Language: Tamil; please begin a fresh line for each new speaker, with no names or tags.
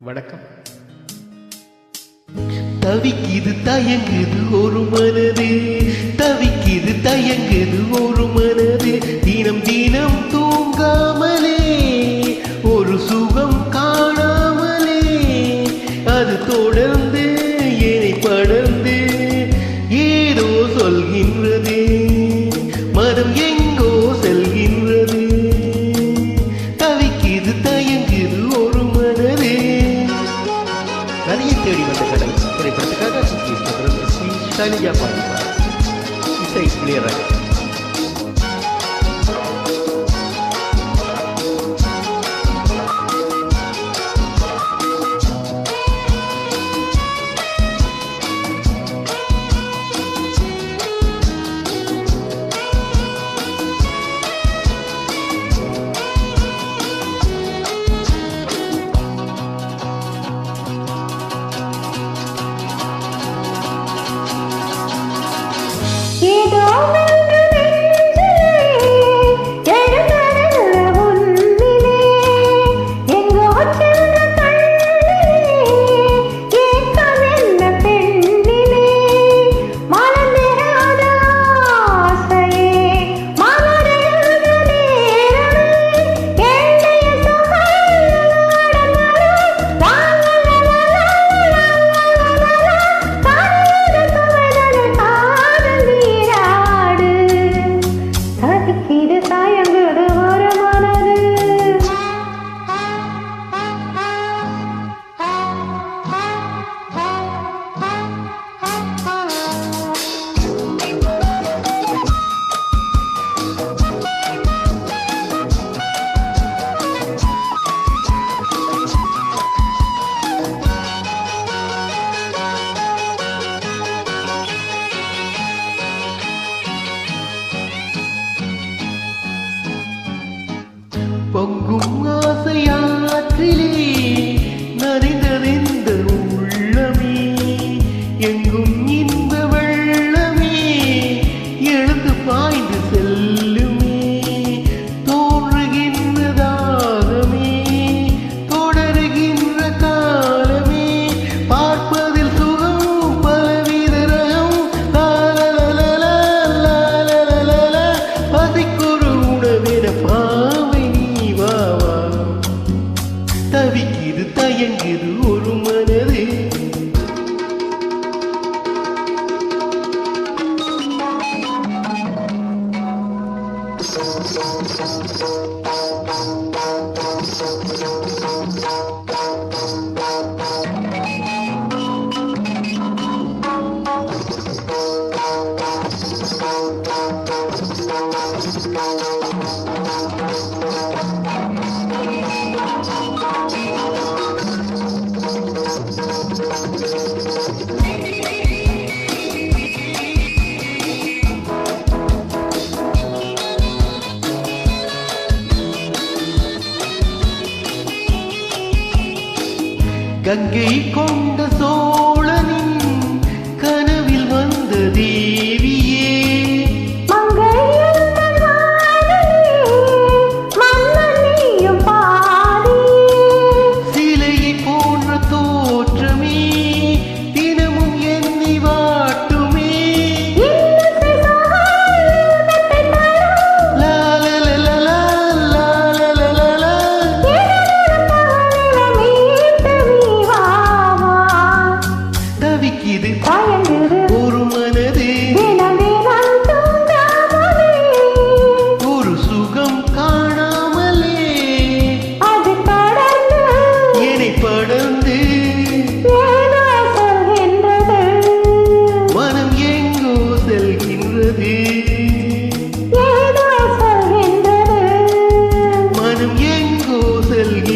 வணக்கம். தவிக்குது தயங்குது ஒரு மனது. தவிக்குது தயங்குது ஒரு மனது. தினம் தினம் தூங்காமலே ஒரு சுகம் காணாமலே. அது தொடர்ந்து ஸ்ரீ பாடுவார் இசை இளையராஜா really தவிக்குது தயங்குது ஒரு மனது. கங்கை கொண்ட சோழனின் will